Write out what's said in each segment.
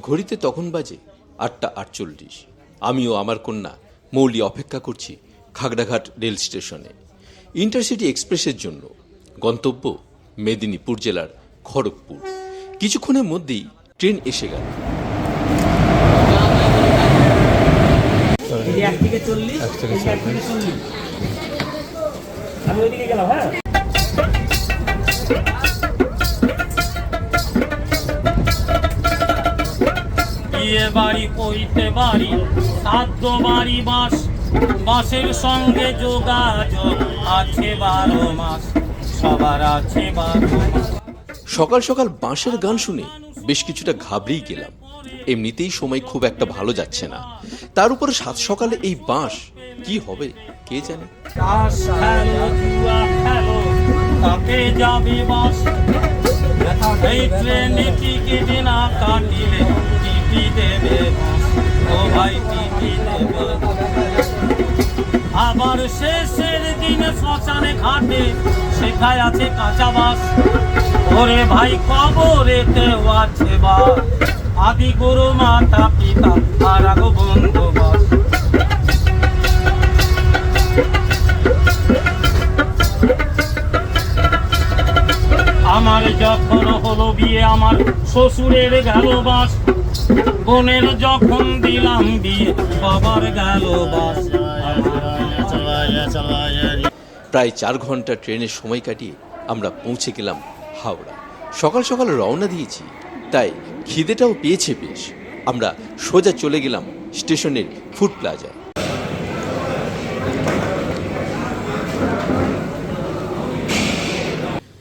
ঘড়িতে তখন বাজে আটটা আটচল্লিশ। আমিও আমার কন্যা মৌলি অপেক্ষা করছি খাগড়াঘাট রেল স্টেশনে। ইন্টারসিটি এক্সপ্রেসের জন্য। গন্তব্য মেদিনীপুর জেলার খড়গপুর। কিছুক্ষণের মধ্যেই ট্রেন এসে গেল। আমি ওইদিকে গেলাম হ্যাঁ? বিয়ে বাড়ি কইতে বাড়ি সাধ্য বাড়ি বাস বাসের সঙ্গে যোগাযোগ আছে বারো মাস সবার আছে বারো সকাল সকাল বাঁশের গান শুনে বেশ কিছুটা ঘাবড়েই গেলাম। এমনিতেই সময় খুব একটা ভালো যাচ্ছে না। তার উপরে সাত সকালে এই বাঁশ কি হবে কে জানে? যাবে বাস এই ট্রেনে টিকিট না কাটিলে টিটি দেবে ও ভাই দেবে। আবার শেষের দিনে শ্মশানে ঘাটে শেখায় আছে কাঁচা বাস ওরে ভাই কবরেতেও আছে বাস। আদি গুরু, মাতা, পিতা, আর আগো বন্ধু বাস আমার যখন হলো বিয়ে, আমার শ্বশুরের গেল বাস। বোনের যখন দিলাম বিয়ে, বাবার গেল বাস। প্রায় চার ঘণ্টা ট্রেনের সময় কাটিয়ে আমরা পৌঁছে গেলাম হাওড়া। সকাল সকাল রওনা দিয়েছি, তাই খিদেটাও পেয়েছে বেশ। আমরা সোজা চলে গেলাম স্টেশনের ফুড প্লাজায়।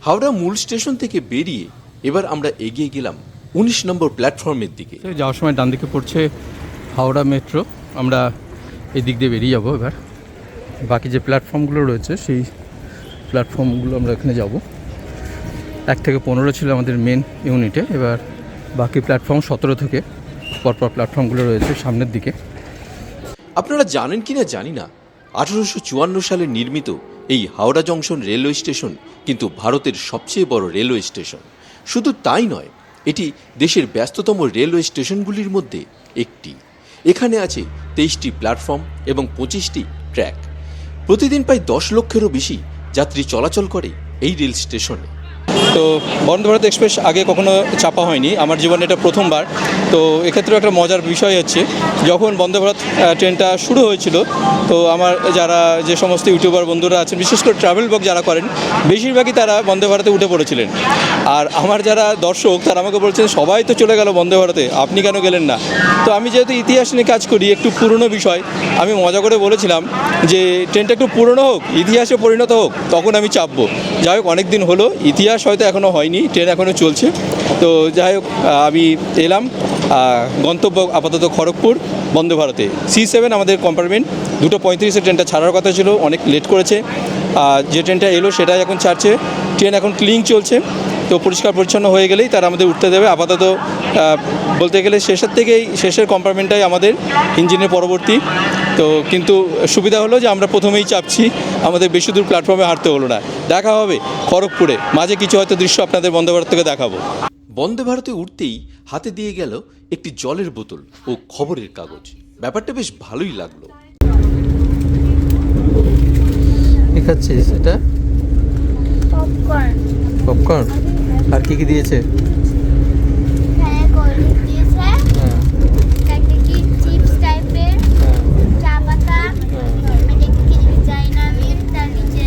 হাওড়া মূল স্টেশন থেকে বেরিয়ে এবার আমরা এগিয়ে গেলাম উনিশ নম্বর প্ল্যাটফর্মের দিকে। যাওয়ার সময় ডান দিকে পড়ছে হাওড়া মেট্রো। আমরা এই দিক দিয়ে বেরিয়ে যাব এবার। বাকি যে প্ল্যাটফর্মগুলো রয়েছে সেই প্ল্যাটফর্মগুলো আমরা এখানে যাব। এক থেকে পনেরো ছিল আমাদের মেন ইউনিটে এবার বাকি প্ল্যাটফর্ম সতেরো থেকে পরপর প্ল্যাটফর্মগুলো রয়েছে সামনের দিকে। আপনারা জানেন কি না জানি না আঠারোশো চুয়ান্ন সালে নির্মিত এই হাওড়া জংশন রেলওয়ে স্টেশন কিন্তু ভারতের সবচেয়ে বড় রেলওয়ে স্টেশন। শুধু তাই নয়, এটি দেশের ব্যস্ততম রেলওয়ে স্টেশনগুলির মধ্যে একটি। এখানে আছে তেইশটি প্ল্যাটফর্ম এবং পঁচিশটি ট্র্যাক। প্রতিদিন প্রায় দশ লক্ষেরও বেশি যাত্রী চলাচল করে এই রেল স্টেশনে। তো বন্দে ভারত এক্সপ্রেস আগে কখনো চাপা হয়নি। আমার জীবনে এটা প্রথমবার। তো এক্ষেত্রে একটা মজার বিষয় হচ্ছে, যখন বন্দে ভারত ট্রেনটা শুরু হয়েছিল, তো আমার যারা যে সমস্ত ইউটিউবার বন্ধুরা আছেন, বিশেষ করে ট্রাভেল ব্লগ যারা করেন, বেশিরভাগই তারা বন্দে ভারতে উঠে পড়েছিলেন। আর আমার যারা দর্শক, তারা আমাকে বলছেন, সবাই তো চলে গেল বন্দে ভারতে, আপনি কেন গেলেন না? তো আমি যেহেতু ইতিহাস নিয়ে কাজ করি, একটু পুরনো বিষয়, আমি মজা করে বলেছিলাম যে, ট্রেনটা একটু পুরনো হোক, ইতিহাসে পরিণত হোক, তখন আমি চাপবো। যাই হোক অনেক দিন হলো, ইতিহাস হয়তো এখনও হয়নি, ট্রেন এখনও চলছে। তো যাই হোক, আমি এলাম গন্তব্য আপাতত খড়গপুর, বন্দে ভারতে। সি সেভেন আমাদের কম্পার্টমেন্ট দুটো পঁয়ত্রিশে ট্রেনটা ছাড়ার কথা ছিল, অনেক লেট করেছে। যে ট্রেনটা এলো, সেটাই এখন ছাড়ছে। ট্রেন এখন ক্লিং চলছে। তো পরিষ্কার পরিচ্ছন্ন হয়ে গেলেই তারা আমাদের উঠতে দেবে। আপাতত বলতে গেলে শেষের থেকেই শেষের কম্পার্টমেন্টটাই আমাদের ইঞ্জিনের পরবর্তী। তো কিন্তু সুবিধা হলো যে আমরা প্রথমেই চাপছি আমাদের বেশি দূর প্ল্যাটফর্মে হাঁটতে হলো না। দেখা হবে খড়গপুরে। মাঝে কিছু হয়তো দৃশ্য আপনাদের বন্দে ভারত থেকে দেখাবো। বন্দে ভারতে উঠতেই হাতে দিয়ে গেল একটি জলের বোতল ও খবরের কাগজ। ব্যাপারটা বেশ ভালোই লাগল। কি খাচ্ছিস এটা? পপকর্ন পপকর্ন আর কি কি দিয়েছে হ্যাঁ কোল্ড দিয়েছে একটা কি চিপস টাইপের চা পাতা এটা কি চাইনামিন তার নিচে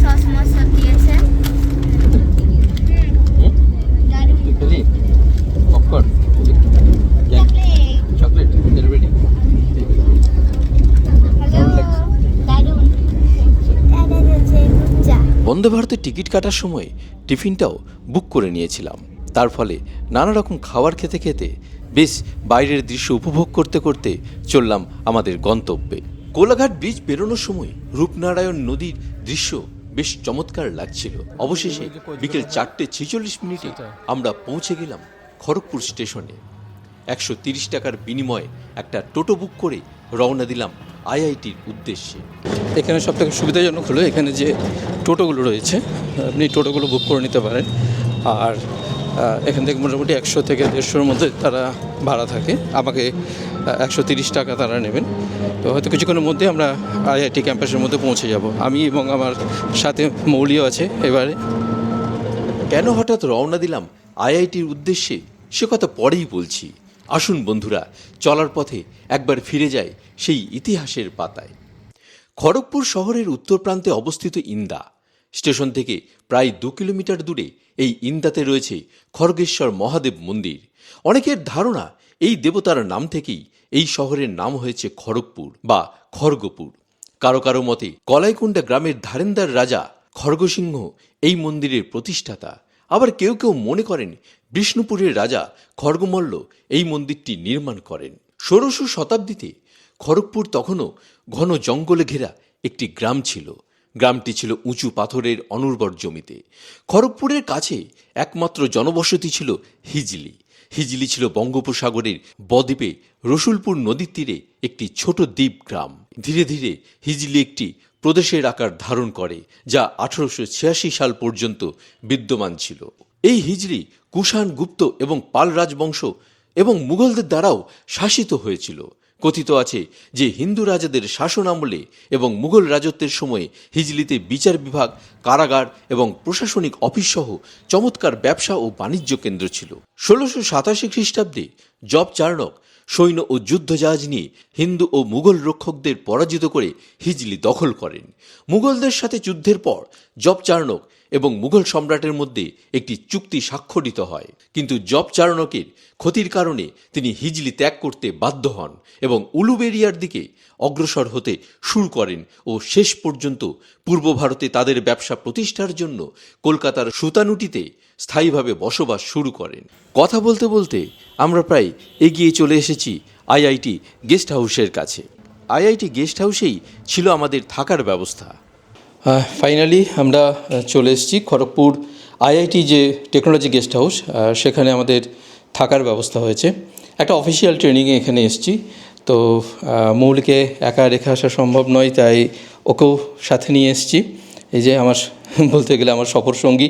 সস মস সব দিয়েছে দারুণ খেলি popcorn chocolate chocolate celebrity hello দারুণ দাদা দিয়েছে চা বন্দে টিকিট কাটার সময় টিফিনটাও বুক করে নিয়েছিলাম। তার ফলে নানা রকম খাবার খেতে খেতে বেশ বাইরের দৃশ্য উপভোগ করতে করতে চললাম আমাদের গন্তব্যে। কোলাঘাট ব্রিজ বেরোনোর সময় রূপনারায়ণ নদীর দৃশ্য বেশ চমৎকার লাগছিল। অবশেষে বিকেল চারটে ছেচল্লিশ মিনিটে আমরা পৌঁছে গেলাম খড়গপুর স্টেশনে। একশো টাকার বিনিময়ে একটা টোটো বুক করে রওনা দিলাম আইআইটির উদ্দেশ্যে? এখানে সব থেকে সুবিধাজনক হলো এখানে যে টোটোগুলো রয়েছে, আপনি টোটোগুলো বুক করে নিতে পারেন। আর এখান থেকে মোটামুটি একশো থেকে দেড়শোর মধ্যে তারা ভাড়া থাকে। আমাকে একশো তিরিশ টাকা তারা নেবেন। তো হয়তো কিছুক্ষণের মধ্যে আমরা আইআইটি ক্যাম্পাসের মধ্যে পৌঁছে যাব। আমি এবং আমার সাথে মৌলিও আছে এবারে। কেন হঠাৎ রওনা দিলাম আইআইটির উদ্দেশ্যে? সে কথা পরেই বলছি। আসুন বন্ধুরা, চলার পথে একবার ফিরে যায় সেই ইতিহাসের পাতায়। খড়গপুর শহরের উত্তর প্রান্তে অবস্থিত ইন্দা। স্টেশন থেকে প্রায় দু কিলোমিটার দূরে এই ইন্দাতে রয়েছে খড়গেশ্বর মহাদেব মন্দির। অনেকের ধারণা এই দেবতার নাম থেকেই এই শহরের নাম হয়েছে খড়গপুর বা খড়গপুর। কারও কারও মতে কলাইকুণ্ডা গ্রামের ধারেন্দার রাজা খড়গসিংহ এই মন্দিরের প্রতিষ্ঠাতা। আবার কেউ কেউ মনে করেন বিষ্ণুপুরের রাজা খড়গমল্ল এই মন্দিরটি নির্মাণ করেন। ষোড়শ শতাব্দীতে খড়গপুর তখনও ঘন জঙ্গলে ঘেরা একটি গ্রাম ছিল। গ্রামটি ছিল উঁচু পাথরের অনুর্বর জমিতে। খড়গপুরের কাছে একমাত্র জনবসতি ছিল হিজলি। হিজলি ছিল বঙ্গোপসাগরের বদ্বীপে রসুলপুর নদীর তীরে একটি ছোট দ্বীপ গ্রাম। ধীরে ধীরে হিজলি একটি প্রদেশের আকার ধারণ করে, যা আঠারোশো ছিয়াশি সাল পর্যন্ত বিদ্যমান ছিল। এই হিজলি কুষাণ গুপ্ত এবং পাল রাজবংশ এবং মুঘলদের দ্বারাও শাসিত হয়েছিল। কথিত আছে যে হিন্দু রাজাদের শাসন আমলে এবং মুঘল রাজত্বের সময়ে হিজলিতে বিচার বিভাগ, কারাগার এবং প্রশাসনিক অফিস সহ চমৎকার ব্যবসা ও বাণিজ্য কেন্দ্র ছিল। ষোলোশো সাতাশি খ্রিস্টাব্দে জব চার্নক সৈন্য ও যুদ্ধজাহাজ নিয়ে হিন্দু ও মুঘল রক্ষকদের পরাজিত করে হিজলি দখল করেন। মুঘলদের সাথে যুদ্ধের পর জব চার্নক এবং মুঘল সম্রাটের মধ্যে একটি চুক্তি স্বাক্ষরিত হয়। কিন্তু জব চার্নকের ক্ষতির কারণে তিনি হিজলি ত্যাগ করতে বাধ্য হন এবং উলুবেরিয়ার দিকে অগ্রসর হতে শুরু করেন ও শেষ পর্যন্ত পূর্ব ভারতে তাদের ব্যবসা প্রতিষ্ঠার জন্য কলকাতার সুতানুটিতে স্থায়ীভাবে বসবাস শুরু করেন। কথা বলতে বলতে আমরা প্রায় এগিয়ে চলে এসেছি আইআইটি গেস্ট হাউসের কাছে। আইআইটি গেস্ট হাউসেই ছিল আমাদের থাকার ব্যবস্থা। ফাইনালি আমরা চলে এসেছি খড়গপুর আইআইটি যে টেকনোলজি গেস্ট হাউস সেখানে আমাদের থাকার ব্যবস্থা হয়েছে। একটা অফিসিয়াল ট্রেনিংয়ে এখানে এসেছি। তো মৌলিকে একা রেখে আসা সম্ভব নয়, তাই ওকেও সাথে নিয়ে এসেছি। এই যে আমার, বলতে গেলে আমার সফর সঙ্গী।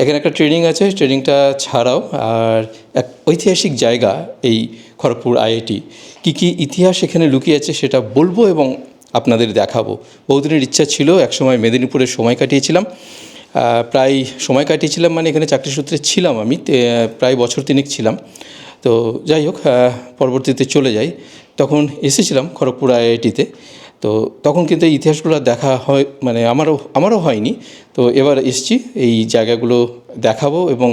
এখানে একটা ট্রেনিং আছে ট্রেনিংটা ছাড়াও, আর এক ঐতিহাসিক জায়গা এই খড়গপুর আইআইটি কী কী ইতিহাস এখানে লুকিয়ে আছে সেটা বলব এবং আপনাদের দেখাবো। বহুদিনের ইচ্ছা ছিল, একসময় মেদিনীপুরে সময় কাটিয়েছিলাম। প্রায় সময় কাটিয়েছিলাম মানে এখানে চাকরি সূত্রে ছিলাম আমি প্রায় বছর তিনেক ছিলাম। তো যাই হোক পরবর্তীতে চলে যাই। তখন এসেছিলাম খড়গপুর আইআইটিতে। তো তখন কিন্তু এই ইতিহাসগুলো দেখা হয় মানে আমারও আমারও হয়নি। তো এবার এসছি, এই জায়গাগুলো দেখাবো এবং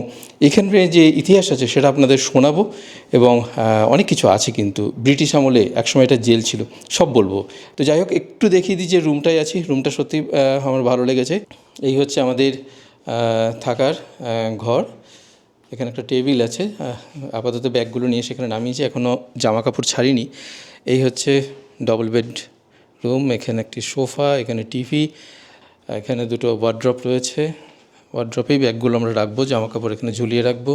এখানে যে ইতিহাস আছে সেটা আপনাদের শোনাবো এবং অনেক কিছু আছে কিন্তু। ব্রিটিশ আমলে একসময় এটা জেল ছিল, সব বলব। তো যাই হোক, একটু দেখিয়ে দিই যে রুমটায় আছি, রুমটা সত্যি আমার ভালো লেগেছে। এই হচ্ছে আমাদের থাকার ঘর। এখানে একটা টেবিল আছে আপাতত ব্যাগগুলো নিয়ে সেখানে নামিয়েছি এখনও জামা কাপড় ছাড়িনি। এই হচ্ছে ডবল বেড রুম এখানে একটি সোফা, এখানে টিভি, এখানে দুটো ওয়ার্ড্রপ রয়েছে। ওয়ার্ড্রপেই ব্যাগগুলো আমরা রাখব জামা কাপড় এখানে ঝুলিয়ে রাখব।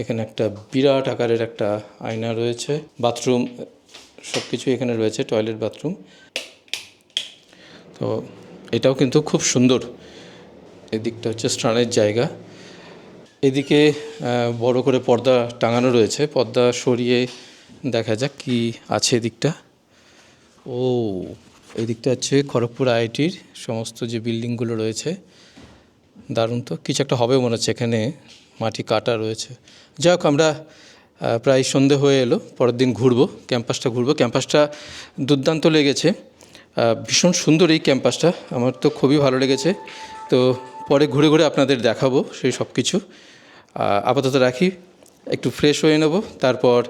এখানে একটা বিরাট আকারের একটা আয়না রয়েছে। বাথরুম সব কিছু এখানে রয়েছে টয়লেট বাথরুম তো এটাও কিন্তু খুব সুন্দর। এদিকটা হচ্ছে স্নানের জায়গা। এদিকে বড় করে পর্দা টাঙানো রয়েছে। পর্দা সরিয়ে দেখা যাক কি আছে এদিকটা। ও এদিকটা হচ্ছে খড়গপুর আইআইটির সমস্ত যে বিল্ডিংগুলো রয়েছে, দারুণ তো। কিছু একটা হবে মনে হচ্ছে এখানে, মাটি কাটা রয়েছে। যাই হোক, আমরা প্রায় সন্ধে হয়ে এলো, পরের দিন ঘুরবো, ক্যাম্পাসটা ঘুরবো। ক্যাম্পাসটা দুর্দান্ত লেগেছে। ভীষণ সুন্দর এই ক্যাম্পাসটা, আমার তো খুবই ভালো লেগেছে। তো পরে ঘুরে ঘুরে আপনাদের দেখাবো সেই সব কিছু আপাতত রাখি, একটু ফ্রেশ হয়ে নেব, তারপর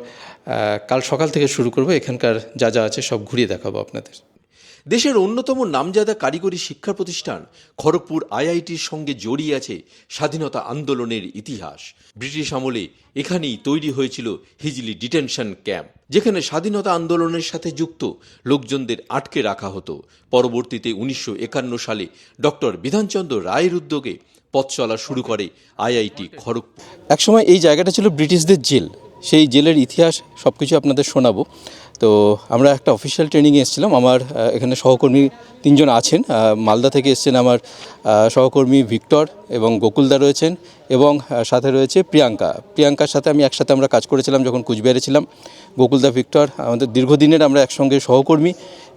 কাল সকাল থেকে শুরু করব। এখানকার যা যা আছে সব ঘুরিয়ে দেখাবো আপনাদের। দেশের অন্যতম নামজাদা কারিগরি শিক্ষা প্রতিষ্ঠান খড়গপুর আইআইটির সঙ্গে জড়িয়ে আছে স্বাধীনতা আন্দোলনের ইতিহাস। ব্রিটিশ আমলে এখানেই তৈরি হয়েছিল হিজলি ডিটেনশন ক্যাম্প, যেখানে স্বাধীনতা আন্দোলনের সাথে যুক্ত লোকজনদের আটকে রাখা হতো। পরবর্তীতে উনিশশো একান্ন সালে ডক্টর বিধানচন্দ্র রায়ের উদ্যোগে পথ চলা শুরু করে আইআইটি খড়গপুর। একসময় এই জায়গাটা ছিল ব্রিটিশদের জেল। সেই জেলের ইতিহাস সব কিছু আপনাদের শোনাবো। তো আমরা একটা অফিসিয়াল ট্রেনিংয়ে এসেছিলাম। আমার এখানে সহকর্মী তিনজন আছেন। মালদা থেকে এসছেন আমার সহকর্মী ভিক্টর এবং গোকুলদা রয়েছেন এবং সাথে রয়েছে প্রিয়াঙ্কা। প্রিয়াঙ্কার সাথে আমি একসাথে আমরা কাজ করেছিলাম যখন কুচবিহারে ছিলাম। গোকুলদা, ভিক্টর, আমাদের দীর্ঘদিনের আমরা একসঙ্গে সহকর্মী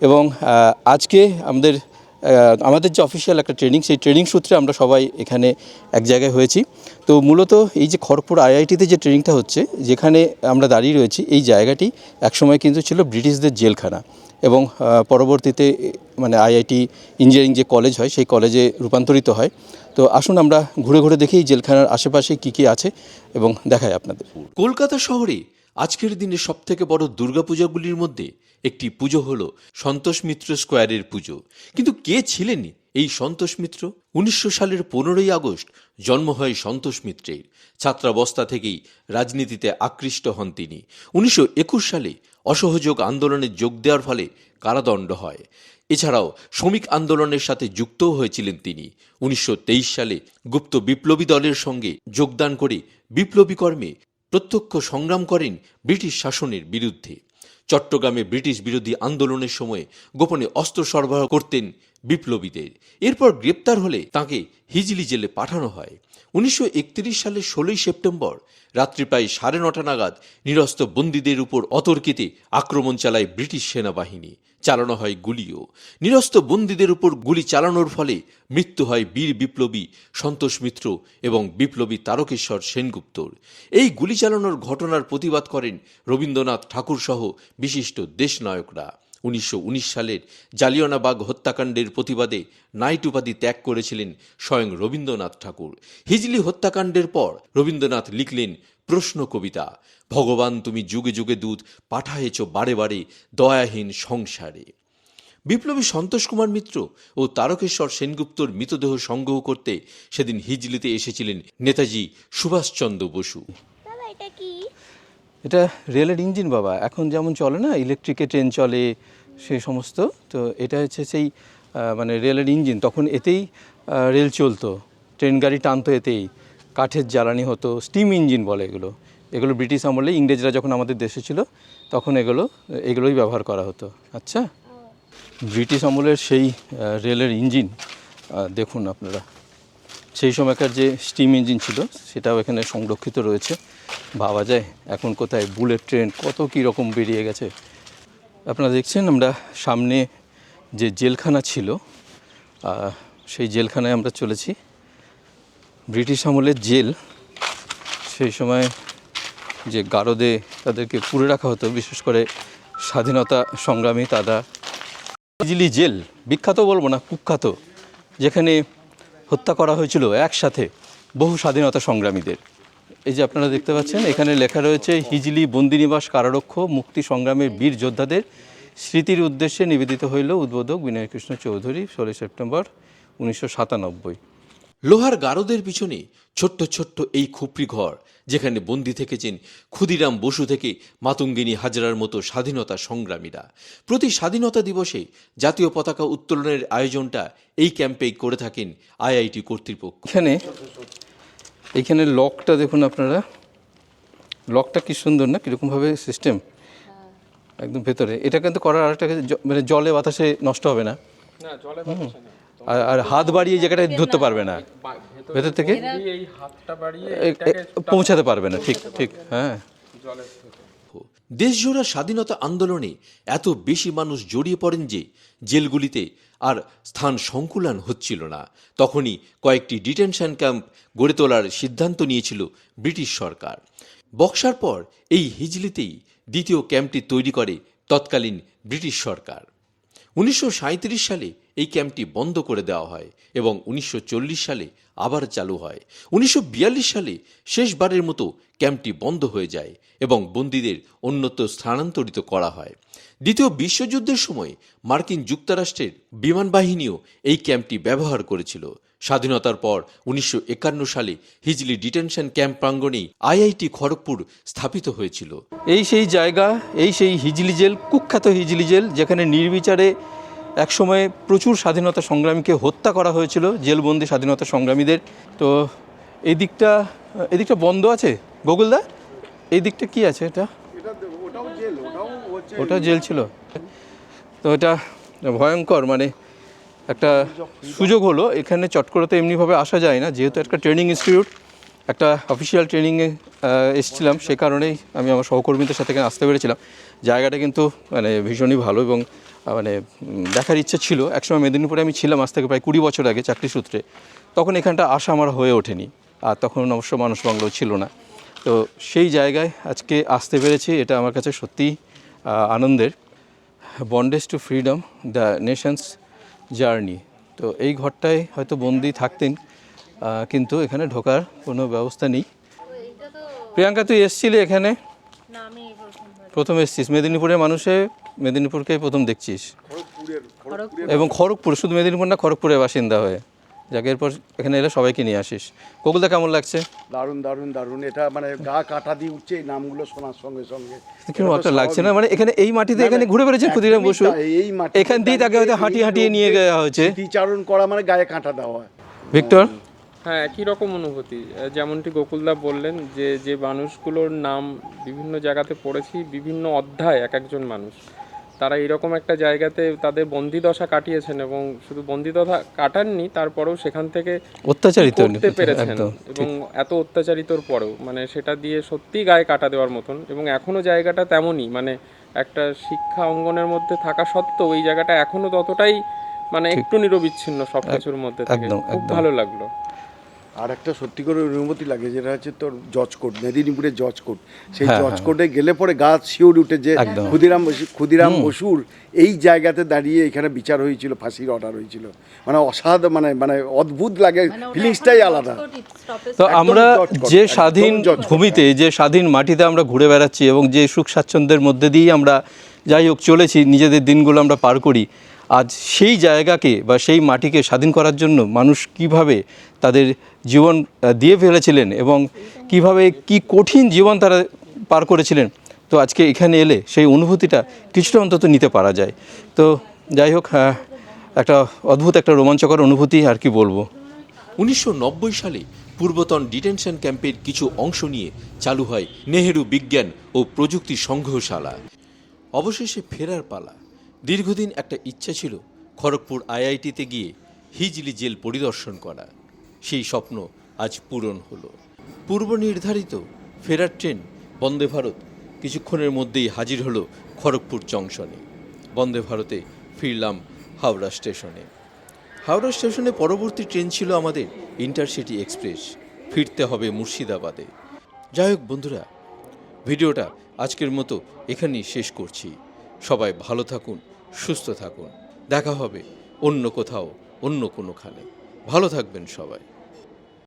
এবং আজকে আমাদের আমাদের যে অফিসিয়াল একটা ট্রেনিং সেই ট্রেনিং সূত্রে আমরা সবাই এখানে এক জায়গায় হয়েছি। তো মূলত এই যে খড়গপুর আইআইটিতে যে ট্রেনিংটা হচ্ছে, যেখানে আমরা দাঁড়িয়ে রয়েছি, এই জায়গাটি একসময় কিন্তু ছিল ব্রিটিশদের জেলখানা এবং পরবর্তীতে মানে আইআইটি ইঞ্জিনিয়ারিং যে কলেজ হয়, সেই কলেজে রূপান্তরিত হয়। তো আসুন আমরা ঘুরে ঘুরে দেখি এই জেলখানার আশেপাশে কী কী আছে এবং দেখাই আপনাদের। কলকাতা শহরে আজকের দিনে সবথেকে বড় দুর্গাপূজাগুলির মধ্যে একটি পুজো হল সন্তোষ মিত্র স্কোয়ারের পুজো। কিন্তু কে ছিলেন এই সন্তোষ মিত্র? উনিশশো সালের পনেরোই আগস্ট জন্ম হয় সন্তোষ মিত্রের। ছাত্রাবস্থা থেকেই রাজনীতিতে আকৃষ্ট হন তিনি। উনিশশো একুশ সালে অসহযোগ আন্দোলনে যোগ দেওয়ার ফলে কারাদণ্ড হয়। এছাড়াও শ্রমিক আন্দোলনের সাথে যুক্তও হয়েছিলেন তিনি। উনিশশো তেইশ সালে গুপ্ত বিপ্লবী দলের সঙ্গে যোগদান করে বিপ্লবী কর্মে প্রত্যক্ষ সংগ্রাম করেন ব্রিটিশ শাসনের বিরুদ্ধে। চট্টগ্রামে ব্রিটিশ বিরোধী আন্দোলনের সময় গোপনে অস্ত্র সরবরাহ করতেন বিপ্লবীদের। এরপর গ্রেপ্তার হলে তাকে হিজলি জেলে পাঠানো হয়। উনিশশো সালের ষোলোই সেপ্টেম্বর রাত্রি প্রায় সাড়ে নটা নাগাদ নিরস্ত বন্দীদের উপর অতর্কিতে আক্রমণ চালায় ব্রিটিশ সেনাবাহিনী। চালানো হয় গুলিও। নিরস্ত বন্দীদের উপর গুলি চালানোর ফলে মৃত্যু হয় বীর বিপ্লবী সন্তোষ মিত্র এবং বিপ্লবী তারকেশ্বর সেনগুপ্তর। এই গুলি চালানোর ঘটনার প্রতিবাদ করেন রবীন্দ্রনাথ ঠাকুর সহ বিশিষ্ট দেশনায়করা। উনিশশো উনিশ সালের জালিয়ানাবাগ হত্যাকাণ্ডের প্রতিবাদে নাইট উপাধি ত্যাগ করেছিলেন স্বয়ং রবীন্দ্রনাথ ঠাকুর। হিজলি হত্যাকাণ্ডের পর রবীন্দ্রনাথ লিখলেন প্রশ্ন কবিতা ভগবান তুমি যুগে যুগে দুধ পাঠায়েছ বারে বারে দয়াহীন সংসারে। বিপ্লবী সন্তোষ কুমার মিত্র ও তারকেশ্বর সেনগুপ্তর মৃতদেহ সংগ্রহ করতে সেদিন হিজলিতে এসেছিলেন নেতাজি সুভাষচন্দ্র বসু। এটা এটা রেলের ইঞ্জিন বাবা এখন যেমন চলে না ইলেকট্রিকে ট্রেন চলে সেই সমস্ত। তো এটা হচ্ছে সেই মানে রেলের ইঞ্জিন। তখন এতেই রেল চলতো। ট্রেন গাড়ি টানতো এতেই। কাঠের জ্বালানি হতো, স্টিম ইঞ্জিন বলে এগুলো। এগুলো ব্রিটিশ আমলে ইংরেজরা যখন আমাদের দেশে ছিল, তখন এগুলো, এগুলোই ব্যবহার করা হতো। আচ্ছা? ব্রিটিশ আমলের সেই রেলের ইঞ্জিন দেখুন আপনারা। সেই সময়কার যে স্টিম ইঞ্জিন ছিল, সেটাও এখানে সংরক্ষিত রয়েছে। ভাবা যায় এখন কোথায় বুলেট ট্রেন কত কী রকম বেরিয়ে গেছে। আপনারা দেখছেন, আমরা সামনে যে জেলখানা ছিল সেই জেলখানায় আমরা চলেছি। ব্রিটিশ আমলের জেল, সেই সময় যে গারদে তাদেরকে পুরে রাখা হতো, বিশেষ করে স্বাধীনতা সংগ্রামী তারা ইজিলি জেল, বিখ্যাত বলব না, কুখ্যাত, যেখানে হত্যা করা হয়েছিল একসাথে বহু স্বাধীনতা সংগ্রামীদের। এই যে আপনারা দেখতে পাচ্ছেন এখানে লেখা রয়েছে হিজলি বন্দিনিবাস কারারক্ষ মুক্তি সংগ্রামের বীর যোদ্ধাদের স্মৃতির উদ্দেশ্যে নিবেদিত হইল উদ্বোধক বিনয় কৃষ্ণ চৌধুরী ষোলোই সেপ্টেম্বর উনিশশো সাতানব্বই। লোহার গারদের পিছনে ছোট্ট ছোট্ট এই খুপড়ি ঘর যেখানে বন্দি থেকেছেন ক্ষুদিরাম বসু থেকে মাতঙ্গিনী হাজরার মতো স্বাধীনতা সংগ্রামীরা। প্রতি স্বাধীনতা দিবসে জাতীয় পতাকা উত্তোলনের আয়োজনটা এই ক্যাম্পেই করে থাকেন আইআইটি কর্তৃপক্ষ। এখানে এখানে লকটা দেখুন আপনারা। লকটা কি সুন্দর না? কীরকমভাবে সিস্টেম একদম ভেতরে। এটা কিন্তু করার আরেকটা জ- মানে জলে বাতাসে নষ্ট হবে না। আর আর হাত বাড়িয়ে এই জায়গাটা ধরতে পারবে না। ভেতর থেকে? পৌঁছাতে পারবে না। ঠিক ঠিক হ্যাঁ। দেশজোড়া স্বাধীনতা আন্দোলনে এত বেশি মানুষ জড়িয়ে পড়েন যে জেলগুলিতে আর স্থান সংকুলান হচ্ছিল না। তখনই কয়েকটি ডিটেনশন ক্যাম্প গড়ে তোলার সিদ্ধান্ত নিয়েছিল ব্রিটিশ সরকার। বক্সার পর এই হিজলিতেই দ্বিতীয় ক্যাম্পটি তৈরি করে তৎকালীন ব্রিটিশ সরকার। উনিশশো সাঁইত্রিশ সালে এই ক্যাম্পটি বন্ধ করে দেওয়া হয় এবং উনিশশো চল্লিশ সালে আবার চালু হয়। উনিশশো বিয়াল্লিশ সালে শেষবারের মতো ক্যাম্পটি বন্ধ হয়ে যায় এবং বন্দীদের অন্যত্র স্থানান্তরিত করা হয়। দ্বিতীয় বিশ্বযুদ্ধের সময় মার্কিন যুক্তরাষ্ট্রের বিমান বাহিনীও এই ক্যাম্পটি ব্যবহার করেছিল। স্বাধীনতার পর উনিশশো একান্ন সালে হিজলি ডিটেনশন ক্যাম্প প্রাঙ্গণেই আইআইটি খড়গপুর স্থাপিত হয়েছিল। এই সেই জায়গা এই সেই হিজলি জেল কুখ্যাত হিজলি জেল যেখানে নির্বিচারে একসময় প্রচুর স্বাধীনতা সংগ্রামীকে হত্যা করা হয়েছিল জেলবন্দি স্বাধীনতা সংগ্রামীদের। তো এই দিকটা এদিকটা বন্ধ আছে? গোকুলদা এই দিকটা কি আছে এটা? ওটা জেল ছিল। তো এটা ভয়ঙ্কর মানে একটা সুযোগ হলো এখানে চট করে তো এমনিভাবে আসা যায় না যেহেতু একটা ট্রেনিং ইনস্টিটিউট একটা অফিসিয়াল ট্রেনিংয়ে এসেছিলাম সে কারণেই আমি আমার সহকর্মীদের সাথে এখানে আসতে পেরেছিলাম। জায়গাটা কিন্তু মানে ভীষণই ভালো এবং মানে দেখার ইচ্ছে ছিল। একসময় মেদিনীপুরে আমি ছিলাম আজ থেকে প্রায় কুড়ি বছর আগে চাকরি সূত্রে। তখন এখানটা আসা আমার হয়ে ওঠেনি। আর তখন অবশ্য মানুষ বাংলো ছিল না। তো সেই জায়গায় আজকে আসতে পেরেছি এটা আমার কাছে সত্যিই আহ, আনন্দের। Bondage to freedom the nations journey. তো এই ঘরটায় হয়তো বন্দি থাকতেন কিন্তু এখানে ঢোকার কোনো ব্যবস্থা নেই। প্রিয়াঙ্কা তুই এসছিলি এখানে? প্রথম এসছিস। মেদিনীপুরের মানুষে মেদিনীপুরকেই প্রথম দেখছিস। এবং খড়গপুর শুধু মেদিনীপুর না খড়গপুরের বাসিন্দা হয়ে। যাকে এরপর এখানে এলে সবাইকে নিয়ে আসিস। কোকুলদা কেমন লাগছে? দারুণ দারুণ দারুণ। এটা মানে গা কাটা দিয়ে উঠছে এই নামগুলো শোনার সঙ্গে সঙ্গে। কেন একটা লাগছে না? মানে এখানে এই মাটিতে এখানে ঘুরে বেড়েছেন ক্ষুদিরাম বসু? এই মাটি এখান দিয়ে তাকে হয়তো হাঁটিয়ে হাঁটিয়ে নিয়ে যাওয়া হয়েছে। স্মৃতিচারণ করা মানে গায়ে কাঁটা দেওয়া ভিক্টর? হ্যাঁ একই রকম অনুভূতি। যেমনটি গোকুলদা বললেন যে যে মানুষগুলোর নাম বিভিন্ন জায়গাতে পড়েছি বিভিন্ন অধ্যায় এক একজন মানুষ। তারা এরকম একটা জায়গাতে তাদের বন্দিদশা কাটিয়েছেন এবং শুধু বন্দিদশা কাটাননি তারপরেও সেখান থেকে অত্যাচারিত করতে পেরেছেন এবং এত অত্যাচারিতর পরেও মানে সেটা দিয়ে সত্যি গায়ে কাটা দেওয়ার মতন এবং এখনও জায়গাটা তেমনই মানে একটা শিক্ষা অঙ্গনের মধ্যে থাকা সত্ত্বেও এই জায়গাটা এখনও ততটাই মানে একটু নিরবিচ্ছিন্ন সব কিছুর মধ্যে থেকে। খুব ভালো লাগল। আর একটা সত্যি করে অনুভূতি লাগে যেটা হচ্ছে তোর জজ কোর্ট মেদিনীপুরের জজ কোর্ট। সেই হ্যাঁ, জজ হ্যাঁ। কোর্টে গেলে পরে গাছ শিওর উঠে যে ক্ষুদিরাম ক্ষুদিরাম বসুর এই জায়গাতে দাঁড়িয়ে এখানে বিচার হয়েছিল ফাঁসির অর্ডার হয়েছিল। মানে অসাধ মানে মানে অদ্ভুত লাগে ফিলিংসটাই আলাদা। তো আমরা যে স্বাধীন ভূমিতে যে স্বাধীন মাটিতে আমরা ঘুরে বেড়াচ্ছি এবং যে সুখ স্বাচ্ছন্দ্যের মধ্যে দিয়েই আমরা যাই হোক চলেছি নিজেদের দিনগুলো আমরা পার করি আজ সেই জায়গাকে বা সেই মাটিকে স্বাধীন করার জন্য মানুষ কীভাবে তাদের জীবন দিয়ে ফেলেছিলেন এবং কীভাবে কি কঠিন জীবন তারা পার করেছিলেন, তো আজকে এখানে এলে সেই অনুভূতিটা কিছুটা অন্তত নিতে পারা যায়। তো যাই হোক একটা অদ্ভুত একটা রোমাঞ্চকর অনুভূতি আর কি বলব। উনিশশো নব্বই সালে পূর্বতন ডিটেনশন ক্যাম্পের কিছু অংশ নিয়ে চালু হয় নেহেরু বিজ্ঞান ও প্রযুক্তি সংগ্রহশালা। অবশেষে ফেরার পালা। দীর্ঘদিন একটা ইচ্ছা ছিল খড়গপুর আইআইটিতে গিয়ে হিজলি জেল পরিদর্শন করা। সেই স্বপ্ন আজ পূরণ হলো। পূর্ব নির্ধারিত ফেরার ট্রেন বন্দে ভারত কিছুক্ষণের মধ্যেই হাজির হলো খড়গপুর জংশনে। বন্দে ভারতে ফিরলাম হাওড়া স্টেশনে। হাওড়া স্টেশনে পরবর্তী ট্রেন ছিল আমাদের ইন্টারসিটি এক্সপ্রেস। ফিরতে হবে মুর্শিদাবাদে। যাই হোক বন্ধুরা, ভিডিওটা আজকের মতো এখানেই শেষ করছি। সবাই ভালো থাকুন সুস্থ থাকুন। দেখা হবে অন্য কোথাও অন্য কোনো খালে ভালো থাকবেন সবাই।